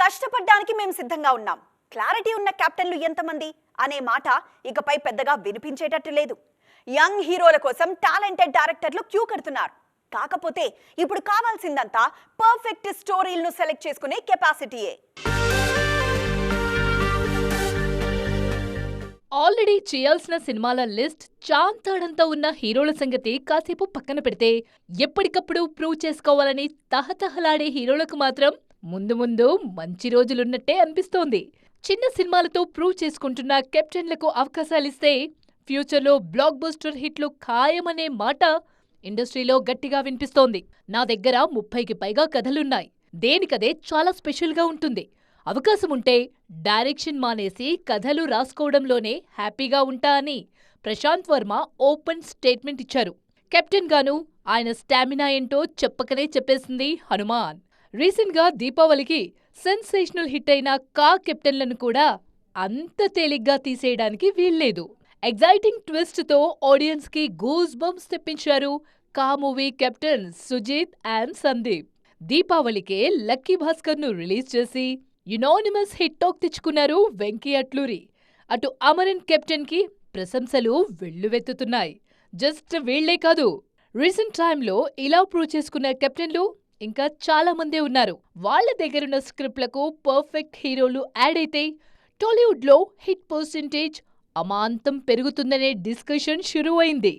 కష్టపడ్డానికి మేము సిద్ధంగా ఉన్నాం. క్లారిటీ ఉన్న కెప్టెన్లు ఎంతమంది అనే మాట ఇకపై పెద్దగా వినిపించేటట్టు లేదు. యంగ్ హీరోల కోసం టాలెంటెడ్ డైరెక్టర్లు క్యూ కడుతున్నారు. కాకపోతే ఇప్పుడు కావాల్సిందంతా పర్ఫెక్ట్ స్టోరీలను సెలెక్ట్ చేసుకునే కెపాసిటీయే. ఆల్రెడీ చేయాల్సిన సినిమాల లిస్ట్ చాంతాడంతా ఉన్న హీరోల సంగతి కాసేపు పక్కన పెడితే ఎప్పటికప్పుడు ప్రూవ్ చేసుకోవాలని తహతహలాడే హీరోలకు మాత్రం ముందు ముందు మంచి రోజులున్నట్టే అనిపిస్తోంది. చిన్న సినిమాలతో ప్రూవ్ చేసుకుంటున్న కెప్టెన్లకు అవకాశాలిస్తే ఫ్యూచర్లో బ్లాక్ బస్టర్ హిట్లు ఖాయమనే మాట ఇండస్ట్రీలో గట్టిగా వినిపిస్తోంది. నా దగ్గర ముప్పైకి పైగా కథలున్నాయి. దేనికదే చాలా స్పెషల్గా ఉంటుంది. అవకాశం ఉంటే డైరెక్షన్ మానేసి కథలు రాసుకోవడంలోనే హ్యాపీగా ఉంటా అని ప్రశాంత్ వర్మ ఓపెన్ స్టేట్మెంట్ ఇచ్చారు. కెప్టెన్ గాను ఆయన స్టామినా ఏంటో చెప్పకనే చెప్పేసింది హనుమాన్. రీసెంట్గా దీపావళికి సెన్సేషనల్ హిట్ అయిన కా కెప్టెన్లను కూడా అంత తేలిగ్గా తీసేయడానికి వీల్లేదు. ఎగ్జైటింగ్ ట్విస్ట్తో ఆడియన్స్కి గూస్ బంప్స్ తెప్పించారు Ka movie captain Sujeeth and Sandeep. దీపావళికే lucky భాస్కర్ను రిలీజ్ చేసి యునానిమస్ హిట్ టాక్ తెచ్చుకున్నారు వెంకీ అట్లూరి. అటు అమరన్ కెప్టెన్కి ప్రశంసలు వెల్లువెత్తుతున్నాయి. జస్ట్ వీళ్ళే కాదు రీసెంట్ టైంలో ఇలా ప్రూవ్ చేసుకున్న కెప్టెన్లు ఇంకా చాలా మందే ఉన్నారు. వాళ్ళ దగ్గరున్న స్క్రిప్ట్లకు పర్ఫెక్ట్ హీరోలు యాడ్ అయితే టాలీవుడ్లో హిట్ పర్సెంటేజ్ అమాంతం పెరుగుతుందనే డిస్కషన్ షురువైంది.